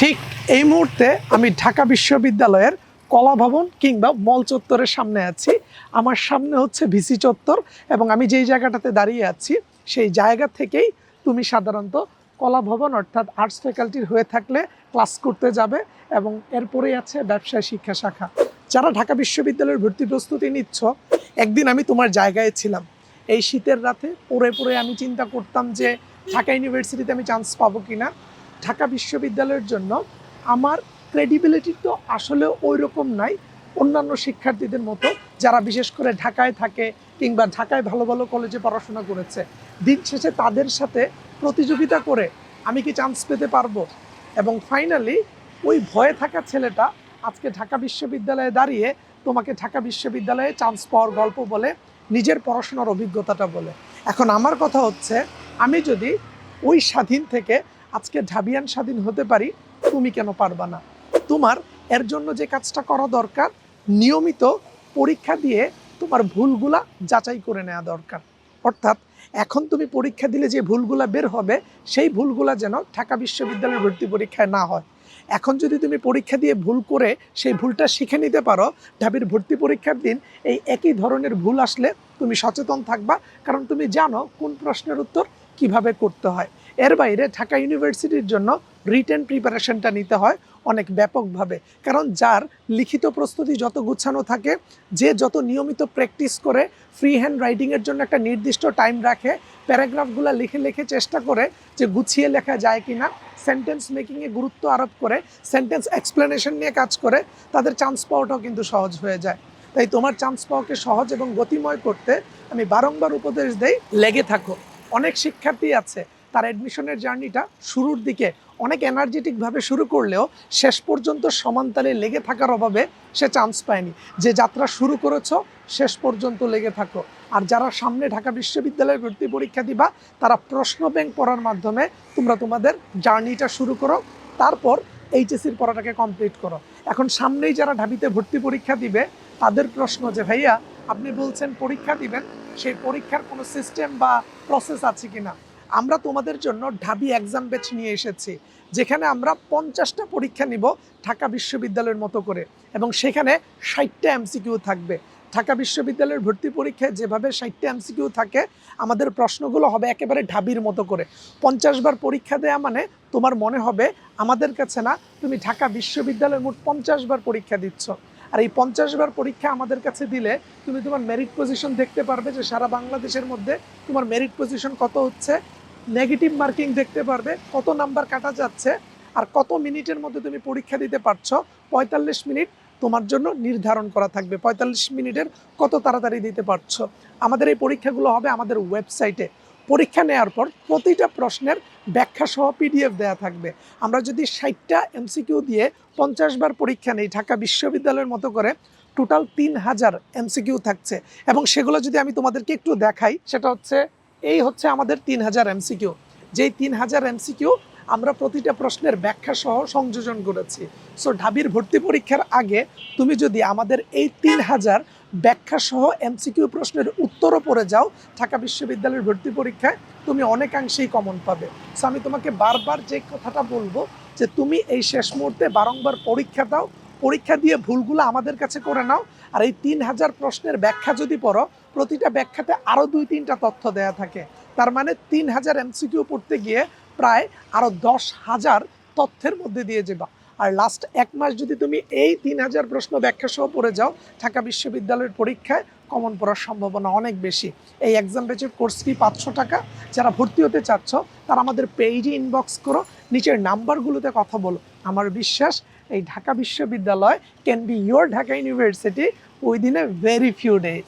ঠিক এই মুহূর্তে আমি ঢাকা বিশ্ববিদ্যালয়ের কলা ভবন কিংবা মল চত্বরের সামনে আছি। আমার সামনে হচ্ছে ভিসি চত্বর এবং আমি যেই জায়গাটাতে দাঁড়িয়ে আছি, সেই জায়গা থেকেই তুমি সাধারণত কলা ভবন অর্থাৎ আর্টস ফ্যাকাল্টির হয়ে থাকলে ক্লাস করতে যাবে এবং এরপরেই আছে ব্যবসায় শিক্ষা শাখা। যারা ঢাকা বিশ্ববিদ্যালয়ের ভর্তি প্রস্তুতি নিচ্ছ, একদিন আমি তোমার জায়গায় ছিলাম। এই শীতের রাতে পড়ে পড়ে আমি চিন্তা করতাম যে ঢাকা ইউনিভার্সিটিতে আমি চান্স পাবো কিনা। ঢাকা বিশ্ববিদ্যালয়ের জন্য আমার ক্রেডিবিলিটি তো আসলে ওই রকম নাই। অন্যান্য শিক্ষার্থীদের মতো যারা বিশেষ করে ঢাকায় থাকে কিংবা ঢাকায় ভালো ভালো কলেজে পড়াশোনা করেছে, দিন শেষে তাদের সাথে প্রতিযোগিতা করে আমি কি চান্স পেতে পারব? এবং ফাইনালি ওই ভয়ে থাকা ছেলেটা আজকে ঢাকা বিশ্ববিদ্যালয়ে দাঁড়িয়ে তোমাকে ঢাকা বিশ্ববিদ্যালয়ে চান্স পাওয়ার গল্প বলে, নিজের পড়াশোনার অভিজ্ঞতাটা বলে। এখন আমার কথা হচ্ছে, আমি যদি ওই স্বাধীন থেকে আজকে ঢাবিয়ান স্বাধীন হতে পারি, তুমি কেন পারবা না? তোমার এর জন্য যে কাজটা করা দরকার, নিয়মিত পরীক্ষা দিয়ে তোমার ভুলগুলা যাচাই করে নেওয়া দরকার। অর্থাৎ এখন তুমি পরীক্ষা দিলে যে ভুলগুলা বের হবে, সেই ভুলগুলা যেন ঢাকা বিশ্ববিদ্যালয়ের ভর্তি পরীক্ষায় না হয়। এখন যদি তুমি পরীক্ষা দিয়ে ভুল করে সেই ভুলটা শিখে নিতে পারো, ঢাবির ভর্তি পরীক্ষার দিন এই একই ধরনের ভুল আসলে তুমি সচেতন থাকবা, কারণ তুমি জানো কোন প্রশ্নের উত্তর কীভাবে করতে হয়। এর বাইরে ঢাকা ইউনিভার্সিটির জন্য রিটেন প্রিপারেশনটা নিতে হয় অনেক ব্যাপকভাবে। কারণ যার লিখিত প্রস্তুতি যত গুছানো থাকে, যে যত নিয়মিত প্র্যাকটিস করে ফ্রি হ্যান্ড রাইটিংয়ের জন্য একটা নির্দিষ্ট টাইম রাখে, প্যারাগ্রাফগুলো লিখে লিখে চেষ্টা করে যে গুছিয়ে লেখা যায় কি না সেন্টেন্স মেকিংয়ে গুরুত্ব আরোপ করে সেন্টেন্স এক্সপ্লেনেশন নিয়ে কাজ করে, তাদের চান্স পাওয়াটাও কিন্তু সহজ হয়ে যায়। তাই তোমার চান্স পাওয়াকে সহজ এবং গতিময় করতে আমি বারংবার উপদেশ দেই, লেগে থাকো। অনেক শিক্ষার্থী আছে তার অ্যাডমিশনের জার্নিটা শুরুর দিকে অনেক এনার্জেটিকভাবে শুরু করলেও শেষ পর্যন্ত সমানতালে লেগে থাকার অভাবে সে চান্স পায়নি। যে যাত্রা শুরু করেছ, শেষ পর্যন্ত লেগে থাকো। আর যারা সামনে ঢাকা বিশ্ববিদ্যালয়ে ভর্তি পরীক্ষা দিবা, তারা প্রশ্ন ব্যাংক পড়ার মাধ্যমে তোমরা তোমাদের জার্নিটা শুরু করো, তারপর এইচএসির পড়াটাকে কমপ্লিট করো। এখন সামনেই যারা ঢাবিতে ভর্তি পরীক্ষা দিবে, তাদের প্রশ্ন যে, ভাইয়া, আপনি বলছেন পরীক্ষা দিবেন, সেই পরীক্ষার কোনো সিস্টেম বা প্রসেস আছে কিনা? আমরা তোমাদের জন্য ঢাবি এক্সাম ব্যাচ নিয়ে এসেছি, যেখানে আমরা পঞ্চাশটা পরীক্ষা নিব ঢাকা বিশ্ববিদ্যালয়ের মতো করে। এবং সেখানে ষাটটা এমসিকিউ থাকবে। ঢাকা বিশ্ববিদ্যালয়ের ভর্তি পরীক্ষায় যেভাবে ষাটটা এমসিকিউ থাকে, আমাদের প্রশ্নগুলো হবে একেবারে ঢাবির মতো করে। পঞ্চাশ বার পরীক্ষা দেয়া মানে তোমার মনে হবে আমাদের কাছে না, তুমি ঢাকা বিশ্ববিদ্যালয়ের মোট পঞ্চাশ বার পরীক্ষা দিচ্ছ। আর এই পঞ্চাশ বার পরীক্ষা আমাদের কাছে দিলে তুমি তোমার মেরিট পজিশন দেখতে পারবে যে সারা বাংলাদেশের মধ্যে তোমার মেরিট পজিশন কত হচ্ছে নেগেটিভ মার্কিং দেখতে পারবে, কত নাম্বার কাটা যাচ্ছে আর কত মিনিটের মধ্যে তুমি পরীক্ষা দিতে পারছ, পঁয়তাল্লিশ মিনিট তোমার জন্য নির্ধারণ করা থাকবে, পঁয়তাল্লিশ মিনিটের কত তাড়াতাড়ি দিতে পারছ। আমাদের এই পরীক্ষাগুলো হবে আমাদের ওয়েবসাইটে। পরীক্ষা নেওয়ার পর প্রতিটা প্রশ্নের ব্যাখ্যা সহ পিডিএফ দেওয়া থাকবে। আমরা যদি ষাটটা এমসিকিউ দিয়ে পঞ্চাশ বার পরীক্ষা নেই, ঢাকা বিশ্ববিদ্যালয়ের মতো করে টোটাল তিন হাজার এমসিকিউ থাকছে। এবং সেগুলো যদি আমি তোমাদেরকে একটু দেখাই, সেটা হচ্ছে এই হচ্ছে আমাদের তিন হাজার এমসিকিউ যেই তিন হাজার এমসিকিউ আমরা প্রতিটা প্রশ্নের ব্যাখ্যা সহ সংযোজন করেছি। সো ঢাবির ভর্তি পরীক্ষার আগে তুমি যদি আমাদের এই তিন হাজার ব্যাখ্যা সহ এমসিকিউ প্রশ্নের উত্তরও পড়ে যাও ঢাকা বিশ্ববিদ্যালয়ের ভর্তি পরীক্ষায়, তুমি অনেকাংশেই কমন পাবে। সো আমি তোমাকে বারবার যে কথাটা বলব যে তুমি এই শেষ মুহূর্তে বারংবার পরীক্ষা দাও পরীক্ষা দিয়ে ভুলগুলো আমাদের কাছে করে নাও। আর এই তিন হাজার প্রশ্নের ব্যাখ্যা যদি পড়ো, প্রতিটা ব্যাখ্যাতে আরও দুই তিনটা তথ্য দেয়া থাকে। তার মানে তিন হাজার এমসিকিউ পড়তে গিয়ে প্রায় আরও দশ হাজার তথ্যের মধ্যে দিয়ে যাবা আর লাস্ট এক মাস যদি তুমি এই তিন হাজার প্রশ্ন ব্যাখ্যা সহ পড়ে যাও, ঢাকা বিশ্ববিদ্যালয়ের পরীক্ষায় কমন পড়ার সম্ভাবনা অনেক বেশি। এই এক্সাম ব্যাচের কোর্স ফি পাঁচশো টাকা। যারা ভর্তি হতে চাচ্ছ, তারা আমাদের পেজে ইনবক্স করো। নিচের নাম্বারগুলোতে কথা বলো। আমার বিশ্বাস এই ঢাকা বিশ্ববিদ্যালয় can be your Dhaka university within a very few days